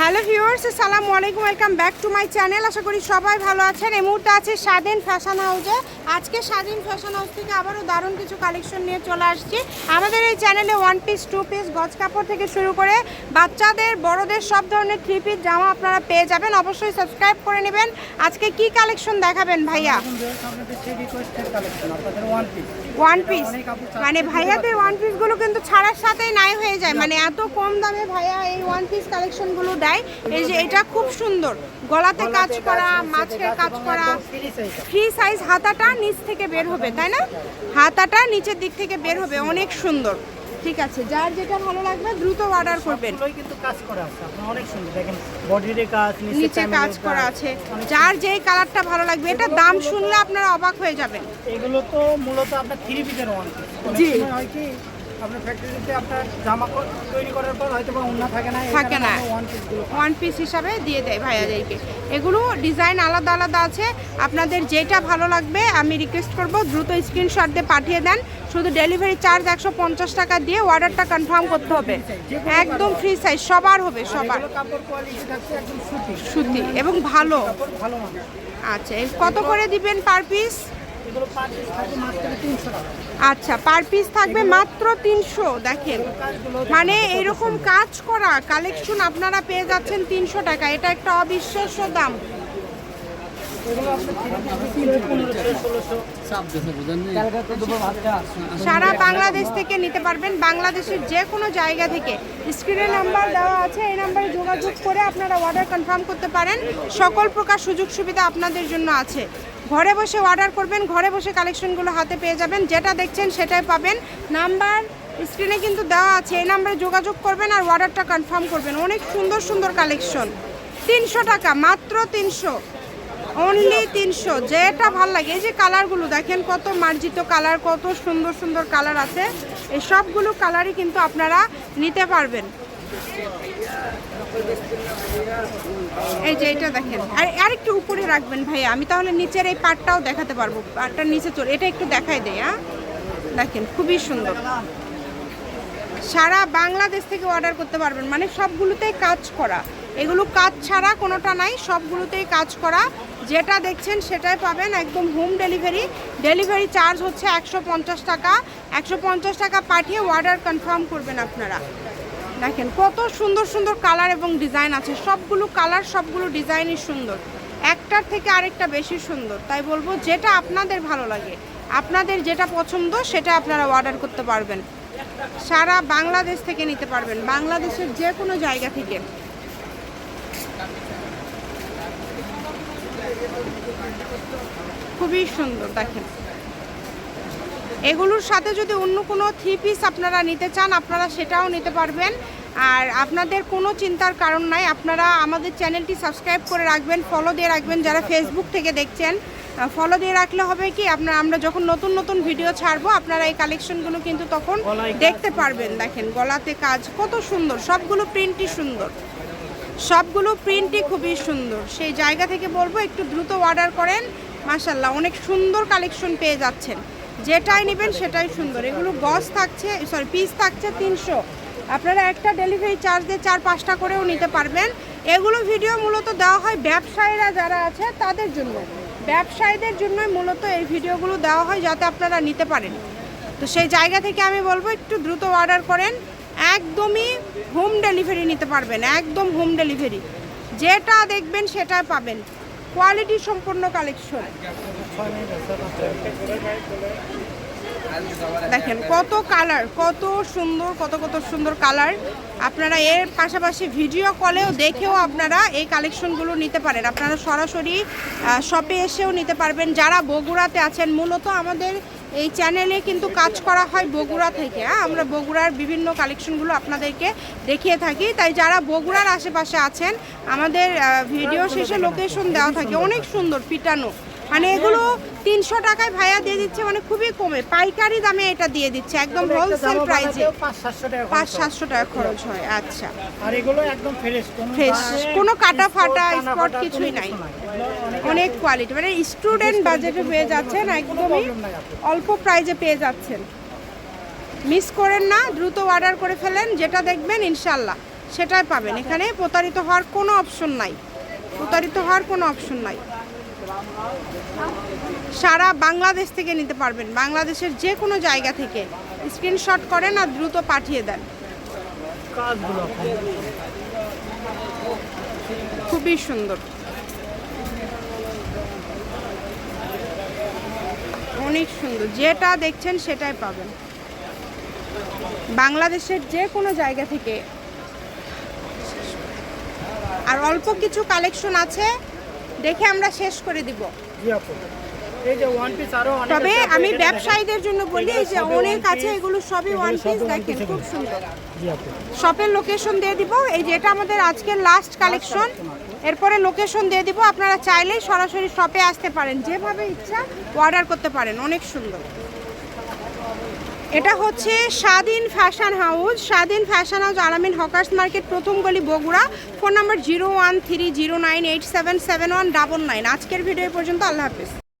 Hello viewers, আসসালামু আলাইকুম, welcome back to my channel. আশা করি সবাই ভালো আছেন। এই মুহূর্তে আছে স্বাধীন ফ্যাশন হাউসে। আজকে স্বাধীন ফ্যাশন হাউস থেকে আবারও দারুণ কিছু কালেকশন নিয়ে চলে আসছি। আমাদের এই চ্যানেলে ওয়ান পিস টু পিস গজ কাপড় থেকে শুরু করে বাচ্চাদের, বড়দের, সব ধরনের থ্রি পিস জামা আপনারা পেয়ে যাবেন। অবশ্যই সাবস্ক্রাইব করে নেবেন। আজকে কি কালেকশন দেখাবেন ভাইয়া? ওয়ান পিস মানে ভাইয়াদের ওয়ান পিসগুলো কিন্তু ছাড়ার সাথেই নাই হয়ে যায়। মানে এত কম দামে ভাইয়া এই ওয়ান পিস কালেকশনগুলো দেয়। এই যে এটা খুব সুন্দর। গলাতে কাজ করা মাছের কাজ করা ফ্রি সাইজ হাতাটা নিচ থেকে বের হবে তাই না? হাতাটা নিচের দিক থেকে বের হবে অনেক সুন্দর। ঠিক আছে যার যেটা ভালো লাগবে দ্রুত অর্ডার করবেন। কিন্তু কাজ করা আছে অনেক সুন্দর। দেখেন বডির কাজ নিচে কাজ করা আছে। যার যেই কালারটা ভালো লাগবে এটা দাম শুনলে আপনারা অবাক হয়ে যাবেন। এগুলো তো মূলত আপনার থ্রি পিসের ওয়ান জি। হয় কি আপনার ফ্যাক্টরিতে আপনার জামা তৈরি করার পর হয়তো উন্না থাকে না থাকে না। ওয়ান পিস হিসাবে দিয়ে দেয় ভাইয়াদেরকে। এগুলো ডিজাইন আলাদা আলাদা আছে। আপনাদের যেটা ভালো লাগবে আমি রিকোয়েস্ট করব দ্রুত স্ক্রিনশট দিয়ে পাঠিয়ে দেন। শুধু ডেলিভারি চার্জ একশো পঞ্চাশ টাকা দিয়ে অর্ডারটা কনফার্ম করতে হবে। একদম ফ্রি সাইজ সবার হবে সবার। সুতি। এবং ভালো। আচ্ছা কত করে দিবেন পার পিস আচ্ছা পার পিস থাকবে মাত্র তিনশো দেখেন। মানে এরকম কাজ করা কালেকশন আপনারা পেয়ে যাচ্ছেন তিনশো টাকা। এটা একটা অবিশ্বাস্য দাম এগুলো আপনার থ্রি পিস পনেরোশো ষোলোশো সারা বাংলাদেশ থেকে নিতে পারবেন। বাংলাদেশের যে কোনো জায়গা থেকে। স্ক্রিনে নাম্বার দেওয়া আছে, এই নাম্বারে যোগাযোগ করে আপনারা অর্ডার কনফার্ম করতে পারেন। সকল প্রকার সুযোগ সুবিধা আপনাদের জন্য আছে। ঘরে বসে অর্ডার করবেন, ঘরে বসে কালেকশনগুলো হাতে পেয়ে যাবেন। যেটা দেখছেন সেটাই পাবেন। নাম্বার স্ক্রিনে কিন্তু দেওয়া আছে, এই নাম্বারে যোগাযোগ করবেন আর অর্ডারটা কনফার্ম করবেন। অনেক সুন্দর সুন্দর কালেকশন তিনশো টাকা, মাত্র তিনশো। অনলি তিনশো। যেটা ভালো লাগে, এই যে কালারগুলো, দেখেন কত মার্জিত কালার, কত সুন্দর সুন্দর কালার আছে। এই সবগুলো কালারই কিন্তু আপনারা নিতে পারবেন। এই যে এটা দেখেন। আর আর একটু উপরে রাখবেন ভাই আমি তাহলে নিচের এই পাটটাও দেখাতে পারব। পাটটার নিচে চলে এটা একটু দেখাই দেয় হ্যাঁ? দেখেন, খুবই সুন্দর। সারা বাংলাদেশ থেকে অর্ডার করতে পারবেন। মানে সবগুলোতেই কাজ করা। এগুলো কাজ ছাড়া কোনোটা নাই, সবগুলোতেই কাজ করা। যেটা দেখছেন সেটাই পাবেন একদম হোম ডেলিভারি ডেলিভারি চার্জ হচ্ছে একশো পঞ্চাশ টাকা। একশো পঞ্চাশ টাকা পাঠিয়ে অর্ডার কনফার্ম করবেন আপনারা। দেখেন কত সুন্দর সুন্দর কালার এবং ডিজাইন আছে। সবগুলো কালার সবগুলো ডিজাইনই সুন্দর। একটার থেকে আরেকটা বেশি সুন্দর। তাই বলব যেটা আপনাদের ভালো লাগে। আপনাদের যেটা পছন্দ সেটা আপনারা অর্ডার করতে পারবেন। সারা বাংলাদেশ থেকে নিতে পারবেন, বাংলাদেশের যে কোনো জায়গা থেকে। খুবই সুন্দর, দেখেন। এগুলোর সাথে যদি অন্য কোনো থ্রি পিস আপনারা নিতে চান, আপনারা সেটাও নিতে পারবেন। আর আপনাদের কোনো চিন্তার কারণ নাই, আপনারা আমাদের চ্যানেলটি সাবস্ক্রাইব করে রাখবেন ফলো দিয়ে রাখবেন যারা ফেসবুক থেকে দেখছেন। ফলো দিয়ে রাখলে হবে কি আপনার আমরা যখন নতুন নতুন ভিডিও ছাড়বো আপনারা এই কালেকশনগুলো কিন্তু তখন দেখতে পারবেন দেখেন গলাতে কাজ কত সুন্দর সবগুলো প্রিন্টই সুন্দর। সবগুলো প্রিন্টই খুবই সুন্দর। সেই জায়গা থেকে বলব একটু দ্রুত অর্ডার করেন মাশাল্লাহ অনেক সুন্দর কালেকশন পেয়ে যাচ্ছেন। যেটাই নেবেন সেটাই সুন্দর। এগুলো গজ থাকছে সরি পিস থাকছে তিনশো। আপনারা একটা ডেলিভারি চার্জ দিয়ে চার পাঁচটা করেও নিতে পারবেন। এগুলো ভিডিও মূলত দেওয়া হয় ব্যবসায়ীরা যারা আছে তাদের জন্য। ব্যবসায়ীদের জন্য মূলত এই ভিডিওগুলো দেওয়া হয় যাতে আপনারা নিতে পারেন। তো সেই জায়গা থেকে আমি বলব, একটু দ্রুত অর্ডার করেন। একদমই হোম ডেলিভারি নিতে পারবেন, একদম হোম ডেলিভারি যেটা দেখবেন সেটা পাবেন। কোয়ালিটি সম্পূর্ণ কালেকশন দেখেন, কত কালার কত সুন্দর, কত কত সুন্দর কালার আপনারা এর পাশাপাশি ভিডিও কলেও দেখেও আপনারা এই কালেকশনগুলো নিতে পারেন। আপনারা সরাসরি শপে এসেও নিতে পারবেন। যারা বগুড়াতে আছেন, মূলত আমাদের এই চ্যানেলে কিন্তু কাজ করা হয় বগুড়া থেকে। হ্যাঁ আমরা বগুড়ার বিভিন্ন কালেকশনগুলো আপনাদেরকে দেখিয়ে থাকি। তাই যারা বগুড়ার আশেপাশে আছেন, আমাদের ভিডিও শেষে লোকেশন দেওয়া থাকে। অনেক সুন্দর, পিটানো। মানে এগুলো তিনশো টাকায় ভাইয়া দিয়ে দিচ্ছে মানে খুবই কমে। পাইকারি দামে এটা দিয়ে দিচ্ছে একদম হোলসেল প্রাইসে পাঁচ সাতশো টাকা খরচ হয়। আচ্ছা। আর এগুলো একদম ফ্রেশ কোনো কোনো কাটা ফাটা, স্পট কিছুই নাই। অনেক কোয়ালিটি মানে স্টুডেন্ট বাজেটে পেয়ে যাচ্ছেন একদমই। অল্প প্রাইজে পেয়ে যাচ্ছেন। মিস করেন না দ্রুত অর্ডার করে ফেলেন যেটা দেখবেন ইনশাল্লাহ সেটাই পাবেন। এখানে প্রতারিত হওয়ার কোনো অপশন নাই। প্রতারিত হওয়ার কোনো অপশন নাই। সারা বাংলাদেশ থেকে নিতে পারবেন। বাংলাদেশের যে কোনো জায়গা থেকে। স্ক্রিনশট করেন আর দ্রুত পাঠিয়ে দেন। খুবই সুন্দর। অনেক সুন্দর। যেটা দেখছেন সেটাই পাবেন। বাংলাদেশের যে কোনো জায়গা থেকে। আর অল্প কিছু কালেকশন আছে। দেখে আমরা শেষ করে দিব। তবে আমি ব্যবসায়ীদের জন্য বলি এই যে অনেক আছে এগুলো সবই ওয়ান পিস দেখেন খুব সুন্দর। শপের লোকেশন দিয়ে দিব এই যে এটা আমাদের আজকের লাস্ট কালেকশন এরপরে লোকেশন দিয়ে দিব আপনারা চাইলেই সরাসরি শপে আসতে পারেন যেভাবে ইচ্ছা অর্ডার করতে পারেন অনেক সুন্দর। এটা হচ্ছে Swadhin fashion house. Swadhin fashion house, আরামিন hawkers market, প্রথম গলি Bogura. Phone number zero one three zero nine eight seven seven one double nine. আজকের ভিডিও পর্যন্ত, আল্লাহ হাফিজ।